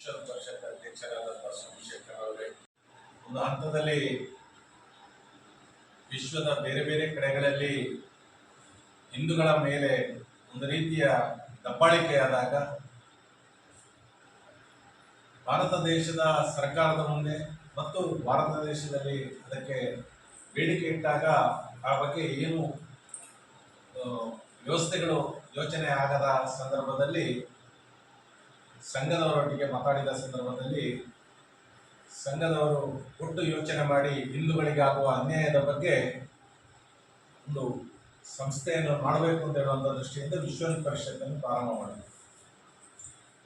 ಪರಿಷತ್ ಸೋಮಶೇಖರ್ ಅವರೇ. ಒಂದು ಹಂತದಲ್ಲಿ ವಿಶ್ವದ ಬೇರೆ ಬೇರೆ ಕಡೆಗಳಲ್ಲಿ ಹಿಂದೂಗಳ ಮೇಲೆ ಒಂದು ರೀತಿಯ ದಬ್ಬಾಳಿಕೆಯಾದಾಗ ಭಾರತ ದೇಶದ ಸರ್ಕಾರದ ಮುಂದೆ ಮತ್ತು ಭಾರತ ದೇಶದಲ್ಲಿ ಅದಕ್ಕೆ ಬೇಡಿಕೆ ಇಟ್ಟಾಗ ಆ ಬಗ್ಗೆ ಏನು ವ್ಯವಸ್ಥೆಗಳು ಯೋಚನೆ ಆಗದ ಸಂದರ್ಭದಲ್ಲಿ ಸಂಘದವರೊಟ್ಟಿಗೆ ಮಾತಾಡಿದ ಸಂದರ್ಭದಲ್ಲಿ ಸಂಘದವರು ಒಟ್ಟು ಯೋಚನೆ ಮಾಡಿ ಹಿಂದೂಗಳಿಗಾಗುವ ಅನ್ಯಾಯದ ಬಗ್ಗೆ ಒಂದು ಸಂಸ್ಥೆಯನ್ನು ಮಾಡಬೇಕು ಅಂತ ಹೇಳುವಂಥ ದೃಷ್ಟಿಯಿಂದ ವಿಶ್ವ ಪರಿಷತ್ತನ್ನು ಪ್ರಾರಂಭ ಮಾಡಿದೆ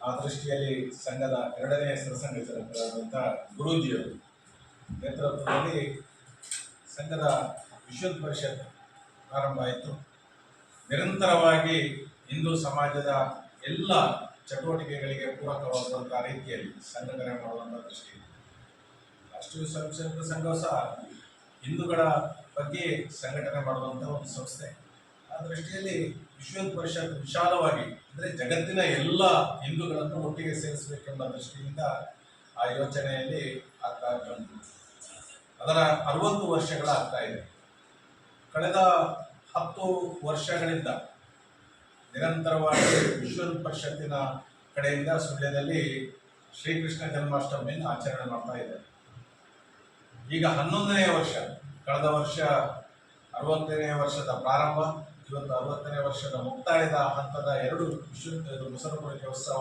ಆ ದೃಷ್ಟಿಯಲ್ಲಿ ಸಂಘದ ಎರಡನೇ ಸರಸಂಘಚಾಲಕರಾದಂಥ ಗುರೂಜಿಯವರು ನೇತೃತ್ವದಲ್ಲಿ ಸಂಘದ ವಿಶ್ವ ಪರಿಷತ್ ಪ್ರಾರಂಭ ಆಯಿತು. ನಿರಂತರವಾಗಿ ಹಿಂದೂ ಸಮಾಜದ ಎಲ್ಲ ಚಟುವಟಿಕೆಗಳಿಗೆ ಪೂರಕವಾದಂತಹ ರೀತಿಯಲ್ಲಿ ಸಂಘಟನೆ ಮಾಡುವಂಥ ದೃಷ್ಟಿ ರಾಷ್ಟ್ರೀಯ ಸ್ವಯಂ ಸಂಘ ಸಹ ಹಿಂದೂಗಳ ಬಗ್ಗೆ ಸಂಘಟನೆ ಮಾಡುವಂಥ ಒಂದು ಸಂಸ್ಥೆ. ಆ ದೃಷ್ಟಿಯಲ್ಲಿ ವಿಶ್ವ ಪರಿಷತ್ ವಿಶಾಲವಾಗಿ, ಅಂದರೆ ಜಗತ್ತಿನ ಎಲ್ಲ ಹಿಂದೂಗಳನ್ನು ಒಟ್ಟಿಗೆ ಸೇರಿಸಬೇಕೆಂಬ ದೃಷ್ಟಿಯಿಂದ ಆ ಯೋಚನೆಯಲ್ಲಿ ಆಗ್ತಾ ಬಂತು ಅದರ ಅರವತ್ತು ವರ್ಷಗಳ ಆಗ್ತಾ ಇದೆ. ಕಳೆದ ಹತ್ತು ವರ್ಷಗಳಿಂದ ನಿರಂತರವಾಗಿ ವಿಶ್ವ ಹಿಂದೂ ಪರಿಷತ್ತಿನ ಕಡೆಯಿಂದ ಸುಳ್ಯದಲ್ಲಿ ಶ್ರೀಕೃಷ್ಣ ಜನ್ಮಾಷ್ಟಮಿಯನ್ನು ಆಚರಣೆ ಮಾಡ್ತಾ ಇದ್ದಾರೆ. ಈಗ ಹನ್ನೊಂದನೆಯ ವರ್ಷ, ಕಳೆದ ವರ್ಷ ಅರವತ್ತನೇ ವರ್ಷದ ಪ್ರಾರಂಭ, ಇವತ್ತು ಅರವತ್ತನೇ ವರ್ಷದ ಮುಕ್ತಾಯದ ಹಂತದ ಎರಡು ವಿಶ್ವ ಕುಡಿಕೆ ಉತ್ಸವ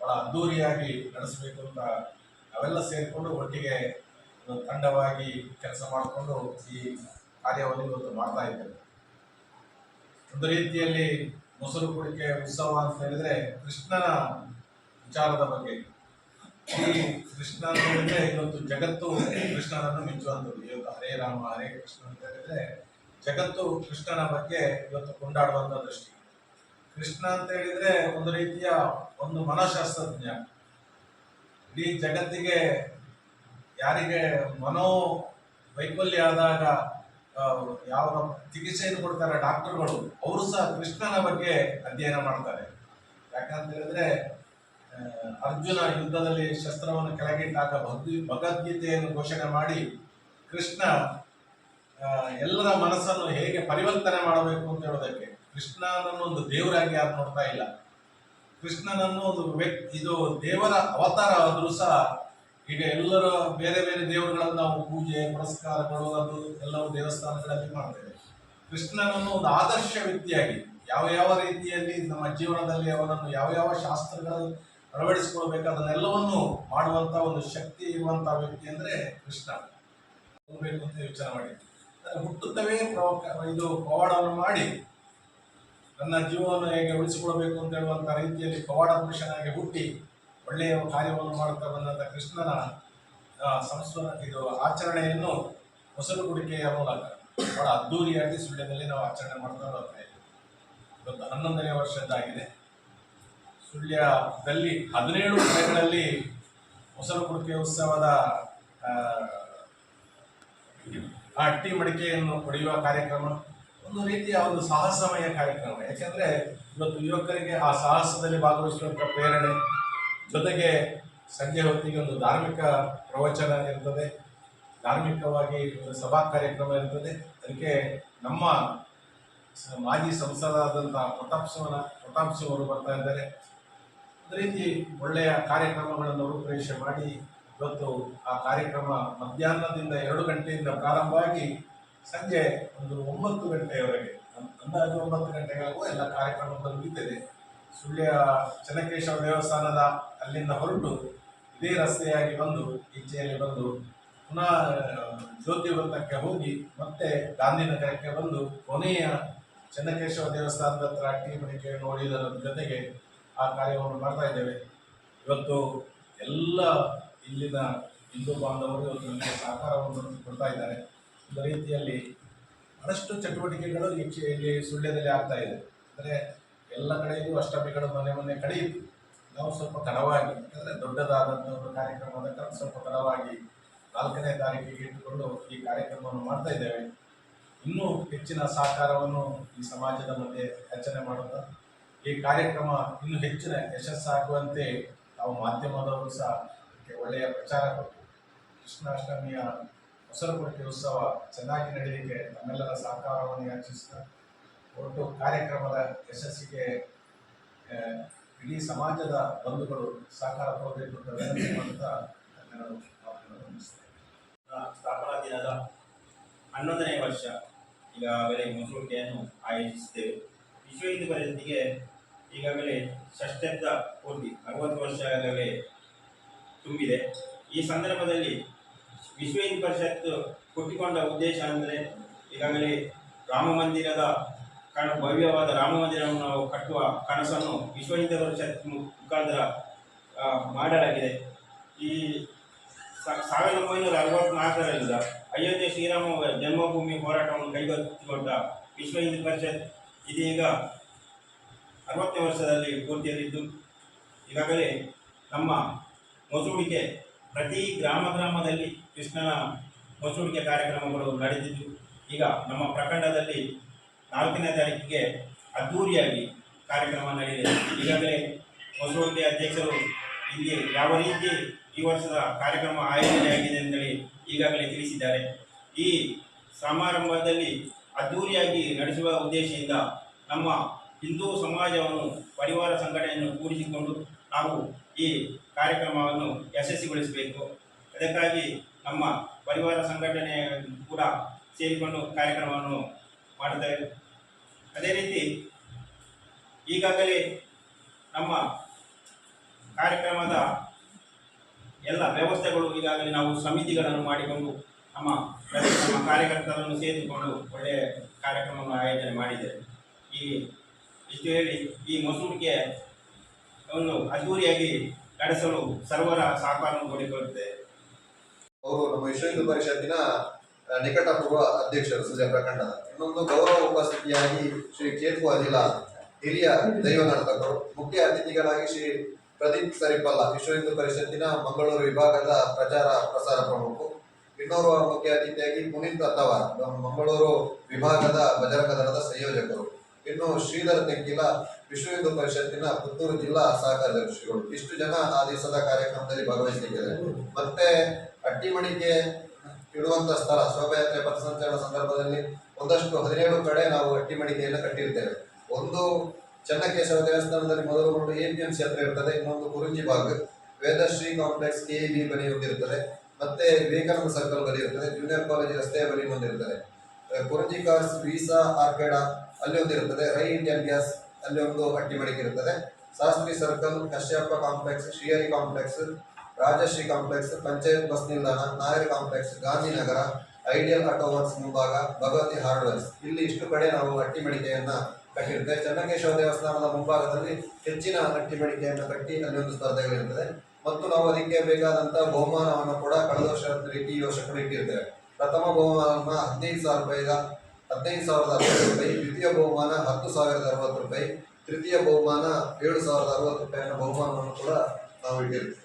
ಬಹಳ ಅದ್ಧೂರಿಯಾಗಿ ನಡೆಸಬೇಕು ಅಂತ ಅವೆಲ್ಲ ಸೇರಿಕೊಂಡು ಒಟ್ಟಿಗೆ ತಂಡವಾಗಿ ಕೆಲಸ ಮಾಡಿಕೊಂಡು ಈ ಕಾರ್ಯವನ್ನು ಇವತ್ತು ಮಾಡ್ತಾ ಇದ್ದೇವೆ. ಒಂದು ರೀತಿಯಲ್ಲಿ ಮೊಸರು ಕುಡಿಕೆ ಉತ್ಸವ ಅಂತ ಹೇಳಿದ್ರೆ ಕೃಷ್ಣನ ವಿಚಾರದ ಬಗ್ಗೆ. ಈ ಕೃಷ್ಣ ಅಂತ ಹೇಳಿದ್ರೆ ಇವತ್ತು ಜಗತ್ತು ಕೃಷ್ಣನನ್ನು ಮೆಚ್ಚುವಂಥದ್ದು ಇವತ್ತು ಹರೇ ರಾಮ, ಹರೇ ಕೃಷ್ಣ ಅಂತ ಹೇಳಿದ್ರೆ ಜಗತ್ತು ಕೃಷ್ಣನ ಬಗ್ಗೆ ಇವತ್ತು ಕೊಂಡಾಡುವಂಥ ದೃಷ್ಟಿ. ಕೃಷ್ಣ ಅಂತ ಹೇಳಿದ್ರೆ ಒಂದು ರೀತಿಯ ಒಂದು ಮನಃಶಾಸ್ತ್ರಜ್ಞ. ಇಡೀ ಜಗತ್ತಿಗೆ ಯಾರಿಗೆ ಮನೋ ವೈಫಲ್ಯ ಆದಾಗ ಯಾವ ಚಿಕಿತ್ಸೆಯನ್ನು ಕೊಡ್ತಾರೆ ಡಾಕ್ಟರ್ಗಳು, ಅವರು ಸಹ ಕೃಷ್ಣನ ಬಗ್ಗೆ ಅಧ್ಯಯನ ಮಾಡ್ತಾರೆ. ಯಾಕಂತ ಹೇಳಿದ್ರೆ ಅರ್ಜುನ ಯುದ್ಧದಲ್ಲಿ ಶಸ್ತ್ರವನ್ನು ಕೆಳಗಿಟ್ಟಾಗ ಭಗ್ವಿ ಭಗವದ್ಗೀತೆಯನ್ನು ಘೋಷಣೆ ಮಾಡಿ ಕೃಷ್ಣ ಎಲ್ಲರ ಮನಸ್ಸನ್ನು ಹೇಗೆ ಪರಿವರ್ತನೆ ಮಾಡಬೇಕು ಅಂತ ಹೇಳೋದಕ್ಕೆ ಕೃಷ್ಣನನ್ನು ಒಂದು ದೇವರಾಗಿ ಯಾರು ನೋಡ್ತಾ ಇಲ್ಲ. ಕೃಷ್ಣನನ್ನು ಒಂದು ವ್ಯಕ್ತಿ ಇದು ದೇವರ ಅವತಾರ ಆದರೂ ಸಹ ಈಗ ಎಲ್ಲರ ಬೇರೆ ಬೇರೆ ದೇವರುಗಳನ್ನು ನಾವು ಪೂಜೆ ಪುರಸ್ಕಾರಗಳು ಅದು ಎಲ್ಲವೂ ದೇವಸ್ಥಾನಗಳಲ್ಲಿ ಮಾಡ್ತೇವೆ. ಕೃಷ್ಣನನ್ನು ಒಂದು ಆದರ್ಶ ವ್ಯಕ್ತಿಯಾಗಿ ಯಾವ ಯಾವ ರೀತಿಯಲ್ಲಿ ನಮ್ಮ ಜೀವನದಲ್ಲಿ ಅವನನ್ನು ಯಾವ ಯಾವ ಶಾಸ್ತ್ರಗಳು ಅಳವಡಿಸಿಕೊಳ್ಬೇಕು ಅದನ್ನೆಲ್ಲವನ್ನು ಮಾಡುವಂತ ಒಂದು ಶಕ್ತಿ ಇರುವಂತ ವ್ಯಕ್ತಿ ಅಂದ್ರೆ ಕೃಷ್ಣ. ಹೋಗ್ಬೇಕು ಅಂತ ಯೋಚನೆ ಮಾಡಿ ಹುಟ್ಟುತ್ತವೆ ಇದು ಪವಾಡವನ್ನು ಮಾಡಿ ನನ್ನ ಜೀವವನ್ನು ಹೇಗೆ ಉಳಿಸಿಕೊಳ್ಬೇಕು ಅಂತ ಹೇಳುವಂತ ರೀತಿಯಲ್ಲಿ ಪವಾಡ ಪುರುಷನಾಗಿ ಹುಟ್ಟಿ ಒಳ್ಳೆಯ ಕಾರ್ಯವನ್ನು ಮಾಡುತ್ತಾ ಬಂದಂಥ ಕೃಷ್ಣನ ಸಂಸ್ಕೃತ ಇದು ಆಚರಣೆಯನ್ನು ಮೊಸರು ಕುಡಿಕೆಯ ಮೂಲಕ ಬಹಳ ಅದ್ಧೂರಿಯಾಗಿ ಸುಳ್ಯದಲ್ಲಿ ನಾವು ಆಚರಣೆ ಮಾಡ್ತಾ ಬರ್ತಾ ಇದ್ದೀವಿ ಇವತ್ತು ಹನ್ನೊಂದನೇ ವರ್ಷದ್ದಾಗಿದೆ. ಸುಳ್ಯದಲ್ಲಿ ಹದಿನೇಳು ಕಡೆಗಳಲ್ಲಿ ಮೊಸರು ಕುಡಿಕೆ ಉತ್ಸವದ ಆ, ಅಟ್ಟಿ ಮಡಿಕೆಯನ್ನು ಪಡೆಯುವ ಕಾರ್ಯಕ್ರಮ ಒಂದು ರೀತಿಯ ಒಂದು ಸಾಹಸಮಯ ಕಾರ್ಯಕ್ರಮ. ಯಾಕೆಂದರೆ ಇವತ್ತು ಯುವಕರಿಗೆ ಆ ಸಾಹಸದಲ್ಲಿ ಭಾಗವಹಿಸುವಂಥ ಪ್ರೇರಣೆ ಜೊತೆಗೆ ಸಂಜೆ ಹೊತ್ತಿಗೆ ಒಂದು ಧಾರ್ಮಿಕ ಪ್ರವಚನ ಇರ್ತದೆ. ಧಾರ್ಮಿಕವಾಗಿ ಒಂದು ಸಭಾ ಕಾರ್ಯಕ್ರಮ ಇರ್ತದೆ. ಅದಕ್ಕೆ ನಮ್ಮ ಮಾಜಿ ಸಂಸದರಾದಂಥ ಪ್ರತಾಪ್ ಸಿಂಹನ ಪ್ರತಾಪ್ ಅವರು ಬರ್ತಾ ಇದ್ದಾರೆ. ಅದೇ ರೀತಿ ಒಳ್ಳೆಯ ಕಾರ್ಯಕ್ರಮಗಳನ್ನು ರೂಪುರೇಷೆ ಮಾಡಿ ಇವತ್ತು ಆ ಕಾರ್ಯಕ್ರಮ ಮಧ್ಯಾಹ್ನದಿಂದ ಎರಡು ಗಂಟೆಯಿಂದ ಪ್ರಾರಂಭವಾಗಿ ಸಂಜೆ ಒಂದು ಒಂಬತ್ತು ಗಂಟೆಯವರೆಗೆ ಅಂದಾಜು ಒಂಬತ್ತು ಗಂಟೆಗಳಿಗೂ ಎಲ್ಲ ಕಾರ್ಯಕ್ರಮಗಳು ಮುಗಿತದೆ. ಸುಳ್ಯ, ಚನ್ನಕೇಶವ ದೇವಸ್ಥಾನದ ಅಲ್ಲಿಂದ ಹೊರಟು ಇದೇ ರಸ್ತೆಯಾಗಿ ಬಂದು ಈಚೆಯಲ್ಲಿ ಬಂದು ಪುನಃ ಜ್ಯೋತಿವೃತ್ತಕ್ಕೆ ಜ್ಯೋತಿ ವೃತ್ತಕ್ಕೆ ಹೋಗಿ ಮತ್ತೆ ಗಾಂಧಿನಗರಕ್ಕೆ ಬಂದು ಕೊನೆಯ ಚನ್ನಕೇಶವ ದೇವಸ್ಥಾನದ ಹತ್ರ ಮಡಿಕೆ ನೋಡಿದರ ಜೊತೆಗೆ ಆ ಕಾರ್ಯವನ್ನು ಮಾಡ್ತಾ ಇದ್ದೇವೆ. ಇವತ್ತು ಎಲ್ಲ ಇಲ್ಲಿನ ಹಿಂದೂ ಬಾಂಧವರು ಇವತ್ತು ನಮಗೆ ಸಹಕಾರವನ್ನು ಕೊಡ್ತಾ ಇದ್ದಾರೆ. ಒಂದು ರೀತಿಯಲ್ಲಿ ಬಹಳಷ್ಟು ಚಟುವಟಿಕೆಗಳು ಈ ಇಲ್ಲಿ ಸುಳ್ಯದಲ್ಲಿ ಆಗ್ತಾ ಇದೆ. ಅಂದರೆ ಎಲ್ಲ ಕಡೆಗೂ ಅಷ್ಟಮಿಗಳು ಮನೆ ಮನೆ ಕಳೆಯಿತು ನಾವು ಸ್ವಲ್ಪ ತಡವಾಗಿ ಅಂದರೆ ದೊಡ್ಡದಾದಂಥ ಒಂದು ಕಾರ್ಯಕ್ರಮದ ಕಾರಣ ಸ್ವಲ್ಪ ತಡವಾಗಿ ನಾಲ್ಕನೇ ತಾರೀಕಿಗೆ ಇಟ್ಟುಕೊಂಡು ಈ ಕಾರ್ಯಕ್ರಮವನ್ನು ಮಾಡ್ತಾ ಇದ್ದೇವೆ. ಇನ್ನೂ ಹೆಚ್ಚಿನ ಸಹಕಾರವನ್ನು ಈ ಸಮಾಜದ ಮಧ್ಯೆ ರಚನೆ ಮಾಡುತ್ತಾ, ಈ ಕಾರ್ಯಕ್ರಮ ಇನ್ನೂ ಹೆಚ್ಚಿನ ಯಶಸ್ಸಾಗುವಂತೆ ನಾವು ಮಾಧ್ಯಮದವರು ಸಹ ಅದಕ್ಕೆ ಒಳ್ಳೆಯ ಪ್ರಚಾರ ಕೊಟ್ಟು, ಕೃಷ್ಣಾಷ್ಟಮಿಯ ಹೊಸರುಪುರಟಿ ಉತ್ಸವ ಚೆನ್ನಾಗಿ ನಡೆಯಲಿಕ್ಕೆ ನಮ್ಮೆಲ್ಲರ ಸಹಕಾರವನ್ನು ಯಾಚಿಸ್ತಾ, ಒಟ್ಟು ಕಾರ್ಯಕ್ರಮದ ಯಶಸ್ಸಿಗೆ ಇಡೀ ಸಮಾಜದ ಬಂಧುಗಳು ಸಹಕಾರ ಕೊಡಬೇಕು ಅಂತ ವಿನಂತಿ ಮಾಡುತ್ತಾ ಸ್ಥಾಪನಾ ದಿನದ ಹನ್ನೊಂದನೇ ವರ್ಷ ಈಗಾಗಲೇ ಮುಸುಳಿಕೆಯನ್ನು ಆಯೋಜಿಸುತ್ತೇವೆ ವಿಶ್ವ ಹಿಂದೂ ಪರಿಷತ್ತಿಗೆ ಈಗಾಗಲೇ ಷಷ್ಠಬ್ದ ಪೂರ್ತಿ ಅರವತ್ತು ವರ್ಷ ಆಗಲೇ ತುಂಬಿದೆ. ಈ ಸಂದರ್ಭದಲ್ಲಿ ವಿಶ್ವ ಹಿಂದೂ ಪರಿಷತ್ತು ಹುಟ್ಟಿಕೊಂಡ ಉದ್ದೇಶ ಅಂದರೆ ಈಗಾಗಲೇ ರಾಮ ಮಂದಿರದ ಕಣ ಭವ್ಯವಾದ ರಾಮ ಮಂದಿರವನ್ನು ನಾವು ಕಟ್ಟುವ ಕನಸನ್ನು ವಿಶ್ವ ಹಿಂದೂ ಪರಿಷತ್ ಮುಖಾಂತರ ಮಾಡಲಾಗಿದೆ. ಈ ಸಾವಿರದ ಒಂಬೈನೂರ ಅರವತ್ನಾಲ್ಕರಿಂದ ಅಯೋಧ್ಯೆ ಶ್ರೀರಾಮ ಜನ್ಮಭೂಮಿ ಹೋರಾಟವನ್ನು ಕೈಗೆತ್ತಿಕೊಂಡ ವಿಶ್ವ ಹಿಂದೂ ಪರಿಷತ್ ಇದೀಗ ಅರವತ್ತನೇ ವರ್ಷದಲ್ಲಿ ಪೂರ್ತಿಯಲ್ಲಿದ್ದು, ಈಗಾಗಲೇ ನಮ್ಮ ಮಸೂಡಿಕೆ ಪ್ರತಿ ಗ್ರಾಮ ಗ್ರಾಮದಲ್ಲಿ ಕೃಷ್ಣನ ಮಸೂಡಿಕೆ ಕಾರ್ಯಕ್ರಮಗಳು ನಡೆದಿದ್ದು, ಈಗ ನಮ್ಮ ಪ್ರಖಂಡದಲ್ಲಿ ನಾಲ್ಕನೇ ತಾರೀಕಿಗೆ ಅದ್ಧೂರಿಯಾಗಿ ಕಾರ್ಯಕ್ರಮ ನಡೆದಿದೆ ಈಗಾಗಲೇ ಮೊಸೂಡಿಕೆ ಅಧ್ಯಕ್ಷರು ಇಲ್ಲಿ ಯಾವ ರೀತಿ ಈ ವರ್ಷದ ಕಾರ್ಯಕ್ರಮ ಆಯೋಜನೆಯಾಗಿದೆ ಅಂತೇಳಿ ಈಗಾಗಲೇ ತಿಳಿಸಿದ್ದಾರೆ. ಈ ಸಮಾರಂಭದಲ್ಲಿ ಅದ್ಧೂರಿಯಾಗಿ ನಡೆಸುವ ಉದ್ದೇಶದಿಂದ ನಮ್ಮ ಹಿಂದೂ ಸಮಾಜವನ್ನು, ಪರಿವಾರ ಸಂಘಟನೆಯನ್ನು ಕೂಡಿಸಿಕೊಂಡು ನಾವು ಈ ಕಾರ್ಯಕ್ರಮವನ್ನು ಯಶಸ್ವಿಗೊಳಿಸಬೇಕು. ಅದಕ್ಕಾಗಿ ನಮ್ಮ ಪರಿವಾರ ಸಂಘಟನೆ ಕೂಡ ಸೇರಿಕೊಂಡು ಕಾರ್ಯಕ್ರಮವನ್ನು ಮಾಡುತ್ತೇವೆ ಅದೇ ರೀತಿ ಈಗಾಗಲೇ ನಮ್ಮ ಕಾರ್ಯಕ್ರಮದ ಎಲ್ಲ ವ್ಯವಸ್ಥೆಗಳು ಈಗಾಗಲೇ ನಾವು ಸಮಿತಿಗಳನ್ನು ಮಾಡಿಕೊಂಡು ನಮ್ಮ ನಮ್ಮ ಕಾರ್ಯಕರ್ತರನ್ನು ಸೇರಿಸಿಕೊಂಡು ಒಳ್ಳೆಯ ಕಾರ್ಯಕ್ರಮವನ್ನು ಆಯೋಜನೆ ಮಾಡಿದ್ದೇವೆ. ಈ ಇಷ್ಟು ಹೇಳಿ ಈ ಮಸೂರಿಗೆ ಒಂದು ಅದ್ದೂರಿಯಾಗಿ ನಡೆಸಲು ಸರ್ವರ ಸಹಕಾರವನ್ನು ಕೊಡಿಕೊಳ್ಳುತ್ತೆ ಅವರು ನಮ್ಮ ವಿಶ್ವ ಹಿಂದೂ ಪರಿಷತ್ತಿನ ನಿಕಟಪೂರ್ವ ಅಧ್ಯಕ್ಷರು ಸುಜಯ ಪ್ರಖಂಡ ಇನ್ನೊಂದು ಗೌರವ ಉಪಸ್ಥಿತಿಯಾಗಿ ಶ್ರೀ ಕೇತು ಅನಿಲ ಹಿರಿಯ ದೈವ ಮುಖ್ಯ ಅತಿಥಿಗಳಾಗಿ ಶ್ರೀ ಪ್ರದೀಪ್ ಸರಿಪಲ್ಲ, ವಿಶ್ವ ಹಿಂದೂ ಪರಿಷತ್ತಿನ ಮಂಗಳೂರು ವಿಭಾಗದ ಪ್ರಚಾರ ಪ್ರಸಾರ ಪ್ರಮುಖ ಇನ್ನೋರ್ವ ಮುಖ್ಯ ಅತಿಥಿಯಾಗಿ ಪುನೀತ್ ಅಥವಾ ಮಂಗಳೂರು ವಿಭಾಗದ ಬಜರಂಗ ದಳದ ಸಂಯೋಜಕರು. ಇನ್ನು ಶ್ರೀಧರ್ ತೆಂಕಿಲ ವಿಶ್ವ ಹಿಂದೂ ಪರಿಷತ್ತಿನ ಪುತ್ತೂರು ಜಿಲ್ಲಾ ಸಹಕಾರ್ಯದರ್ಶಿಗಳು. ಇಷ್ಟು ಜನ ಆ ದಿವಸದ ಕಾರ್ಯಕ್ರಮದಲ್ಲಿ ಭಾಗವಹಿಸಲಿದ್ದಾರೆ ಮತ್ತೆ ಅಟ್ಟಿಮಣಿಗೆ ಇಡುವಂತ ಸ್ಥಳ, ಶೋಭಾಯಾತ್ರೆ ಪಥಸಂಚಲನ ಸಂದರ್ಭದಲ್ಲಿ ಒಂದಷ್ಟು ಹದಿನೇಳು ಕಡೆ ನಾವು ಅಟ್ಟಿಮಣಿಕೆಯನ್ನು ಕಟ್ಟಿರ್ತೇವೆ. ಒಂದು ಚನ್ನಕೇಶವ ದೇವಸ್ಥಾನದಲ್ಲಿ ಮೊದಲುಗೊಂಡು ಎ ಪಿ ಎಂ ಸಿ ಹತ್ರ ಇರ್ತದೆ, ಇನ್ನೊಂದು Kurunji Bagh Vedashree complex K B ಬಳಿ ಒಂದಿರ್ತದೆ ಮತ್ತೆ ವಿವೇಕಾನಂದ ಸರ್ಕಲ್ ಬಳಿ ಇರ್ತದೆ ಜೂನಿಯರ್ ಕಾಲೇಜ್ ರಸ್ತೆಯ ಬಳಿ ಒಂದಿರ್ತದೆ ಕುರುಂಜಿ ಕಾರ್ಸ್, ವೀಸಾ, ಆರ್ಕೇಡ, ಅಲ್ಲಿ ಒಂದಿರ್ತದೆ ರೈ ಇಂಡಿಯನ್ ಗ್ಯಾಸ್, ಅಲ್ಲಿ ಒಂದು ಅಟ್ಟಿಮಡಿಕೆ ಇರ್ತದೆ. Shastri circle, Kashyapa complex, Shrihari complex Rajashree complex, panchayat bus ನಿಲ್ದಾಣ, Nagari complex Gandhinagar ideal auto ಮುಂಭಾಗ ಭಗವತಿ ಹಾರ್ಡ್ವೇರ್ಸ್. ಇಲ್ಲಿ ಇಷ್ಟು ಕಡೆ ನಾವು ಅಟ್ಟಿ ಮಡಿಕೆಯನ್ನ ಕಟ್ಟಿರ್ತೇವೆ ಚನ್ನಕೇಶವ ದೇವಸ್ಥಾನದ ಮುಂಭಾಗದಲ್ಲಿ ಹೆಚ್ಚಿನ ಅಟ್ಟಿ ಮಡಿಕೆಯನ್ನು ಕಟ್ಟಿ ಅಲ್ಲಿ ಒಂದು ಸ್ಪರ್ಧೆಗಳಿರ್ತದೆ. ಮತ್ತು ನಾವು ಅದಕ್ಕೆ ಬೇಕಾದಂಥ ಬಹುಮಾನವನ್ನು ಕೂಡ ಕಳೆದ ವರ್ಷ ರೀತಿ ಈ ವರ್ಷ ಇಟ್ಟಿರ್ತೇವೆ. ಪ್ರಥಮ ಬಹುಮಾನ ಹದಿನೈದು ಸಾವಿರ ರೂಪಾಯಿ ಹದಿನೈದು ಸಾವಿರದ ಅರವತ್ತು ರೂಪಾಯಿ, ದ್ವಿತೀಯ ಬಹುಮಾನ ಹತ್ತು ಸಾವಿರದ ಅರವತ್ತು ರೂಪಾಯಿ, ತೃತೀಯ ಬಹುಮಾನ ಏಳು ಸಾವಿರದ ಅರವತ್ತು ರೂಪಾಯಿನ ಬಹುಮಾನವನ್ನು ಕೂಡ ನಾವು ಇಟ್ಟಿರ್ತೇವೆ.